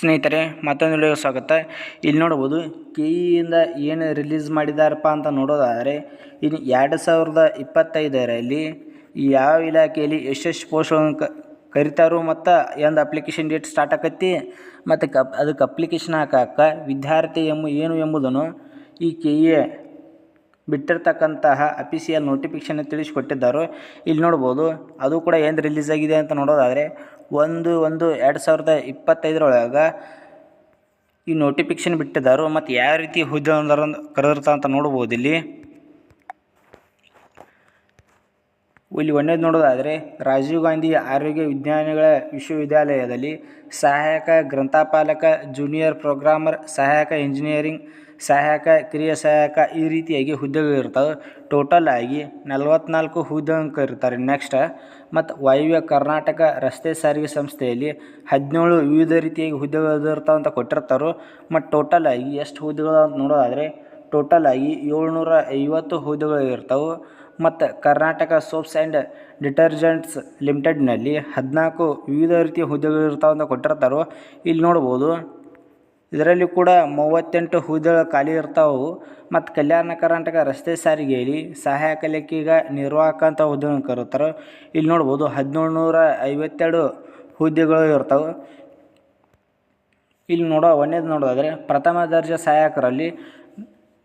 ಸ್ನೇಹಿತರೆ, ಮತ್ತೊಂದು ವಿಡಿಯೋ ಸ್ವಾಗತ. ಇಲ್ಲಿ ನೋಡ್ಬೋದು ಕೆ ಇಯಿಂದ ಏನು ರಿಲೀಸ್ ಮಾಡಿದಾರಪ್ಪ ಅಂತ ನೋಡೋದಾದರೆ, ಇನ್ನು ಎರಡು ಸಾವಿರದ ಇಪ್ಪತ್ತೈದರಲ್ಲಿ ಯಾವ ಇಲಾಖೆಯಲ್ಲಿ ಎಷ್ಟೆಷ್ಟು ಪೋಸ್ಟ್ಗಳನ್ನು ಕ, ಕರಿತಾರೋ ಮತ್ತು ಎಂದು ಅಪ್ಲಿಕೇಶನ್ ಡೇಟ್ ಸ್ಟಾರ್ಟ್ ಆಕತ್ತಿ, ಮತ್ತು ಕಪ್, ಅದಕ್ಕೆ ಅಪ್ಲಿಕೇಶನ್ ಹಾಕಾಕ ವಿದ್ಯಾರ್ಥಿ ಎಂಬ ಏನು ಎಂಬುದನ್ನು ಈ ಕೆ ಎ ಬಿಟ್ಟಿರ್ತಕ್ಕಂತಹ ಅಫಿಸಿಯಲ್ ನೋಟಿಫಿಕೇಶನ್ ತಿಳಿಸಿಕೊಟ್ಟಿದ್ದಾರೋ, ಇಲ್ಲಿ ನೋಡ್ಬೋದು ಅದು ಕೂಡ ಏನು ರಿಲೀಸ್ ಆಗಿದೆ ಅಂತ ನೋಡೋದಾದರೆ ಒಂದು ಒಂದು, ಎರಡು ಸಾವಿರದ ಇಪ್ಪತ್ತೈದರೊಳಗೆ ಈ ನೋಟಿಫಿಕೇಶನ್ ಬಿಟ್ಟಿದ್ದಾರೆ ಮತ್ತು ಯಾವ ರೀತಿ ಹುದ್ದೆ ಕರೆದಿರ್ತಾರೆ ಅಂತ ನೋಡ್ಬೋದು ಇಲ್ಲಿ. ಇಲ್ಲಿ ಒಂದೇದು ನೋಡೋದಾದರೆ, ರಾಜೀವ್ ಗಾಂಧಿ ಆರೋಗ್ಯ ವಿಜ್ಞಾನಿಗಳ ವಿಶ್ವವಿದ್ಯಾಲಯದಲ್ಲಿ ಸಹಾಯಕ ಗ್ರಂಥಪಾಲಕ ಜೂನಿಯರ್ ಪ್ರೋಗ್ರಾಮರ್ ಸಹಾಯಕ ಇಂಜಿನಿಯರಿಂಗ್ ಸಹಾಯಕ, ಕಿರಿಯ ಸಹಾಯಕ ಈ ರೀತಿಯಾಗಿ ಹುದ್ದೆಗಳು ಇರ್ತವೆ. ಟೋಟಲ್ ಆಗಿ ನಲವತ್ನಾಲ್ಕು ಹುದ್ದೆ ಅಂಕ ಇರ್ತಾರೆ. ನೆಕ್ಸ್ಟ್ ಮತ್ತು ವಾಯುವ್ಯ ಕರ್ನಾಟಕ ರಸ್ತೆ ಸಾರಿಗೆ ಸಂಸ್ಥೆಯಲ್ಲಿ ಹದಿನೇಳು ವಿವಿಧ ರೀತಿಯಾಗಿ ಹುದ್ದೆಗಳು ಇರ್ತಾವೆ ಅಂತ ಕೊಟ್ಟಿರ್ತಾರೆ. ಮತ್ತು ಟೋಟಲ್ ಆಗಿ ಎಷ್ಟು ಹುದ್ದೆಗಳು ಅಂತ ನೋಡೋದಾದರೆ ಟೋಟಲ್ ಆಗಿ ಏಳ್ನೂರ ಐವತ್ತು ಹುದ್ದೆಗಳು ಇರ್ತವೆ. ಮತ್ತು ಕರ್ನಾಟಕ ಸೋಪ್ಸ್ ಆ್ಯಂಡ್ ಡಿಟರ್ಜೆಂಟ್ಸ್ ಲಿಮಿಟೆಡ್ನಲ್ಲಿ ಹದಿನಾಲ್ಕು ವಿವಿಧ ರೀತಿಯ ಹುದ್ದೆಗಳು ಅಂತ ಕೊಟ್ಟಿರ್ತಾರೆ. ಇಲ್ಲಿ ನೋಡ್ಬೋದು ಇದರಲ್ಲಿ ಕೂಡ ಮೂವತ್ತೆಂಟು ಹುದ್ದೆಗಳು ಖಾಲಿ ಇರ್ತಾವೆ. ಮತ್ತು ಕಲ್ಯಾಣ ಕರ್ನಾಟಕ ರಸ್ತೆ ಸಾರಿಗೆಯಲ್ಲಿ ಸಹಾಯಕ ಲೆಕ್ಕಿಗ ನಿರ್ವಾಹಕ ಅಂತ ಹುದ್ದೆಗಳನ್ನು ಕರೀತಾರೆ ಇಲ್ಲಿ ನೋಡ್ಬೋದು ಹದಿನೇಳು ನೂರ ಐವತ್ತೆರಡು ಹುದ್ದೆಗಳು ಇರ್ತವೆ. ಇಲ್ಲಿ ನೋಡೋ ಒಂದೇದು ನೋಡೋದಾದರೆ ಪ್ರಥಮ ದರ್ಜೆ ಸಹಾಯಕರಲ್ಲಿ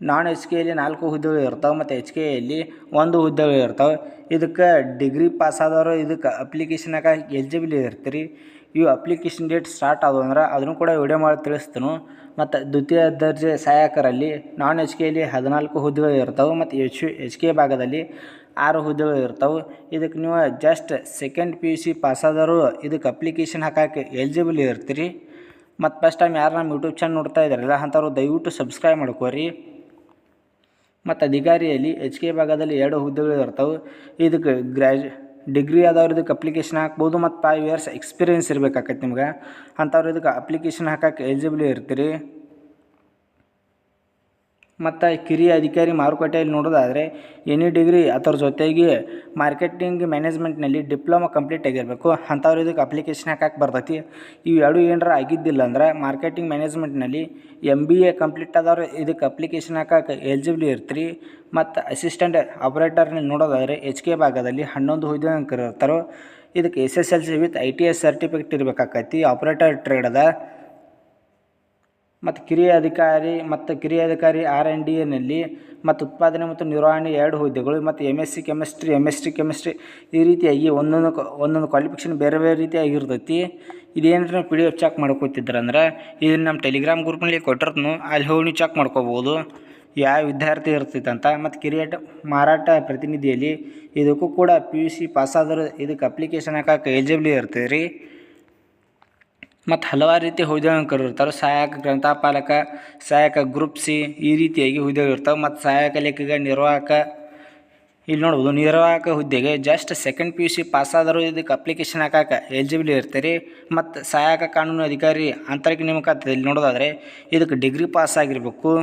ನಾನ್ ಎಚ್ ಕೆಯಲ್ಲಿ ನಾಲ್ಕು ಹುದ್ದೆಗಳು ಇರ್ತಾವೆ ಮತ್ತು ಎಚ್ ಕೆಯಲ್ಲಿ ಒಂದು ಹುದ್ದೆಗಳು ಇರ್ತಾವೆ. ಇದಕ್ಕೆ ಡಿಗ್ರಿ ಪಾಸ್ ಆದವರು ಇದಕ್ಕೆ ಅಪ್ಲಿಕೇಶನ್ ಹಾಕಿ ಎಲಿಜಿಬಲ್ ಇರ್ತೀರಿ. ಇವು ಅಪ್ಲಿಕೇಶನ್ ಡೇಟ್ ಸ್ಟಾರ್ಟ್ ಆದವು ಅಂದ್ರೆ ಅದನ್ನು ಕೂಡ ವಿಡಿಯೋ ಮಾಡಿ ತಿಳಿಸ್ತೀನಿ. ಮತ್ತು ದ್ವಿತೀಯ ದರ್ಜೆ ಸಹಾಯಕರಲ್ಲಿ ನಾನ್ ಎಚ್ ಕೆಯಲ್ಲಿ ಹದಿನಾಲ್ಕು ಹುದ್ದೆಗಳು ಇರ್ತವೆ ಮತ್ತು ಎಚ್ ಎಚ್ ಕೆ ಭಾಗದಲ್ಲಿ ಆರು ಹುದ್ದೆಗಳು ಇರ್ತವೆ. ಇದಕ್ಕೆ ನೀವು just second P U C ಪಾಸಾದವರು ಇದಕ್ಕೆ ಅಪ್ಲಿಕೇಶನ್ ಹಾಕಕ್ಕೆ ಎಲಿಜಿಬಲ್ ಇರ್ತೀರಿ. ಮತ್ತು ಫಸ್ಟ್ ಟೈಮ್ ಯಾರು ನಮ್ಮ ಯೂಟ್ಯೂಬ್ ಚಾನಲ್ ನೋಡ್ತಾ ಇದ್ದಾರಲ್ಲ ಅಂಥವ್ರು ದಯವಿಟ್ಟು ಸಬ್ಸ್ಕ್ರೈಬ್ ಮಾಡ್ಕೋರಿ. ಮತ್ತು ಅಧಿಕಾರಿಯಲ್ಲಿ ಎಚ್ ಕೆ ಭಾಗದಲ್ಲಿ ಎರಡು ಹುದ್ದೆಗಳು ಇರ್ತವೆ. ಇದಕ್ಕೆ ಗ್ರ್ಯಾಜು ಡಿಗ್ರಿ ಆದವ್ರು ಇದಕ್ಕೆ ಅಪ್ಲಿಕೇಶನ್ ಹಾಕ್ಬೋದು ಮತ್ತು ಫೈವ್ ಇಯರ್ಸ್ ಎಕ್ಸ್ಪೀರಿಯನ್ಸ್ ಇರಬೇಕಾಕೈತಿ ನಿಮ್ಗೆ. ಅಂಥವ್ರು ಇದಕ್ಕೆ ಅಪ್ಲಿಕೇಶನ್ ಹಾಕಕ್ಕೆ ಎಲಿಜಿಬಲ್ ಇರ್ತೀರಿ. ಮತ್ತು ಕಿರಿಯ ಅಧಿಕಾರಿ ಮಾರುಕಟ್ಟೆಯಲ್ಲಿ ನೋಡೋದಾದರೆ ಎನಿ ಡಿಗ್ರಿ ಅದರ ಜೊತೆಗೆ ಮಾರ್ಕೆಟಿಂಗ್ ಮ್ಯಾನೇಜ್ಮೆಂಟ್ನಲ್ಲಿ ಡಿಪ್ಲೊಮಾ ಕಂಪ್ಲೀಟ್ ಆಗಿರಬೇಕು. ಅಂಥವ್ರು ಇದಕ್ಕೆ ಅಪ್ಲಿಕೇಶನ್ ಹಾಕಕ್ಕೆ ಬರ್ತೈತಿ. ಇವು ಎರಡು ಏನಾರ ಆಗಿದ್ದಿಲ್ಲ ಅಂದ್ರೆ ಮಾರ್ಕೆಟಿಂಗ್ ಮ್ಯಾನೇಜ್ಮೆಂಟ್ನಲ್ಲಿ ಎಂ ಬಿ ಎ ಕಂಪ್ಲೀಟ್ ಆದವ್ರು ಇದಕ್ಕೆ ಅಪ್ಲಿಕೇಶನ್ ಹಾಕಕ್ಕೆ ಎಲಿಜಿಬಲ್ ಇರ್ತೀರಿ. ಮತ್ತು ಅಸಿಸ್ಟೆಂಟ್ ಆಪ್ರೇಟರ್ನಲ್ಲಿ ನೋಡೋದಾದರೆ ಎಚ್ ಕೆ ಭಾಗದಲ್ಲಿ ಹನ್ನೊಂದು ಹುದ್ದೆ ಇರ್ತಾರೋ, ಇದಕ್ಕೆ S S L C with I T S certificate ಇರಬೇಕಾಕೈತಿ. Operator trade ಅದ. ಮತ್ತು ಕಿರಿಯ ಅಧಿಕಾರಿ ಮತ್ತು ಕಿರಿಯ ಅಧಿಕಾರಿ ಆರ್ ಎನ್ ಡಿ ಎನಲ್ಲಿ ಮತ್ತು ಉತ್ಪಾದನೆ ಮತ್ತು ನಿರ್ವಹಣೆ ಎರಡು ಹುದ್ದೆಗಳು ಮತ್ತು M S C chemistry M S T chemistry ಈ ರೀತಿಯಾಗಿ ಒಂದೊಂದು ಒಂದೊಂದು ಕ್ವಾಲಿಫಿಕೇಷನ್ ಬೇರೆ ಬೇರೆ ರೀತಿಯಾಗಿ ಇರ್ತೈತಿ ನಾವು ಪಿ ಡಿ ಎಫ್ ಚೆಕ್ ಮಾಡ್ಕೋತಿದ್ರಂದ್ರೆ ಇದನ್ನು ನಮ್ಮ ಟೆಲಿಗ್ರಾಮ್ ಗ್ರೂಪ್ನಲ್ಲಿ ಕೊಟ್ಟಿರ್ತನು, ಅಲ್ಲಿ ಹೋಗಿ ನೀವು ಚೆಕ್ ಮಾಡ್ಕೋಬೋದು. ಯಾವ ವಿದ್ಯಾರ್ಥಿ ಇರ್ತೈತೆ ಅಂತ ಮತ್ತು ಕಿರಿಯಟ್ ಮಾರಾಟ ಪ್ರತಿನಿಧಿಯಲ್ಲಿ ಇದಕ್ಕೂ ಕೂಡ ಪಿ ಯು ಸಿ ಪಾಸಾದರೂ ಇದಕ್ಕೆ ಅಪ್ಲಿಕೇಶನ್ ಹಾಕಕ್ಕೆ ಎಲಿಜಿಬಲ್ ಇರ್ತೀರಿ. ಮತ್ತು ಹಲವಾರು ರೀತಿ ಹುದ್ದೆಗಳನ್ನು ಕರೆದಿರ್ತಾರೆ ಸಹಾಯಕ ಗ್ರಂಥಪಾಲಕ, ಸಹಾಯಕ ಗ್ರೂಪ್ ಸಿ ಈ ರೀತಿಯಾಗಿ ಹುದ್ದೆಗಳು ಇರ್ತಾವೆ. ಮತ್ತು ಸಹಾಯಕ ಲೇಖಕ, ನಿರ್ವಾಹಕ ಇಲ್ಲಿ ನೋಡ್ಬೋದು ನಿರ್ವಾಹಕ ಹುದ್ದೆಗೆ just second P U C ಪಾಸಾದರೂ ಇದಕ್ಕೆ ಅಪ್ಲಿಕೇಶನ್ ಹಾಕಕ್ಕೆ ಎಲಿಜಿಬಲ್ ಇರ್ತೀರಿ ಮತ್ತು ಸಹಾಯಕ ಕಾನೂನು ಅಧಿಕಾರಿ ಆಂತರಿಕ ನೇಮಕಾತಿಯಲ್ಲಿ ನೋಡೋದಾದರೆ ಇದಕ್ಕೆ ಡಿಗ್ರಿ ಪಾಸ್ ಆಗಿರಬೇಕು.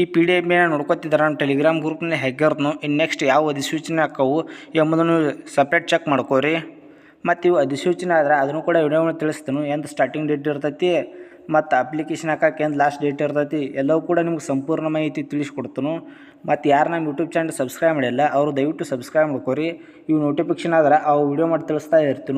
ಈ ಪಿ ಡಿ ಎಫ್ ಮೇಲೆ ನೋಡ್ಕೊತಿದ್ದಾರೆ ನಮ್ಮ ಟೆಲಿಗ್ರಾಮ್ ಗ್ರೂಪ್ನಲ್ಲಿ ಹೆಗ್ಗರ್ನು ಇನ್ನು ನೆಕ್ಸ್ಟ್ ಯಾವ ಅಧಿಸೂಚನೆ ಹಾಕವು ಎಂಬುದನ್ನು ಸಪ್ರೇಟ್ ಚೆಕ್ ಮಾಡ್ಕೋರಿ ಮತ್ತು ಇವು ಅಧಿಸೂಚನೆ ಆದ್ರೆ ಅದನ್ನು ಕೂಡ ವಿಡಿಯೋ ತಿಳಿಸ್ತೀನಿ ಎಂದು ಸ್ಟಾರ್ಟಿಂಗ್ ಡೇಟ್ ಇರ್ತೈತಿ, ಮತ್ತು ಅಪ್ಲಿಕೇಶನ್ ಹಾಕಕ್ಕೆ ಎಂದು ಲಾಸ್ಟ್ ಡೇಟ್ ಇರ್ತೈತಿ, ಎಲ್ಲವೂ ಕೂಡ ನಿಮ್ಗೆ ಸಂಪೂರ್ಣ ಮಾಹಿತಿ ತಿಳಿಸ್ಕೊಡ್ತೀನಿ. ಮತ್ತು ಯಾರು ನಮ್ಮ ಯೂಟ್ಯೂಬ್ ಚಾನಲ್ ಸಬ್ಸ್ಕ್ರೈಬ್ ಮಾಡಿಲ್ಲ, ಅವರು ದಯವಿಟ್ಟು ಸಬ್ಸ್ಕ್ರೈಬ್ ಮಾಡ್ಕೋರಿ. ಇವು ನೋಟಿಫಿಕೇಶನ್ ಆದ್ರೆ ಅವು ವಿಡಿಯೋ ಮಾಡಿ ತಿಳಿಸ್ತಾ ಇರ್ತೀನಿ.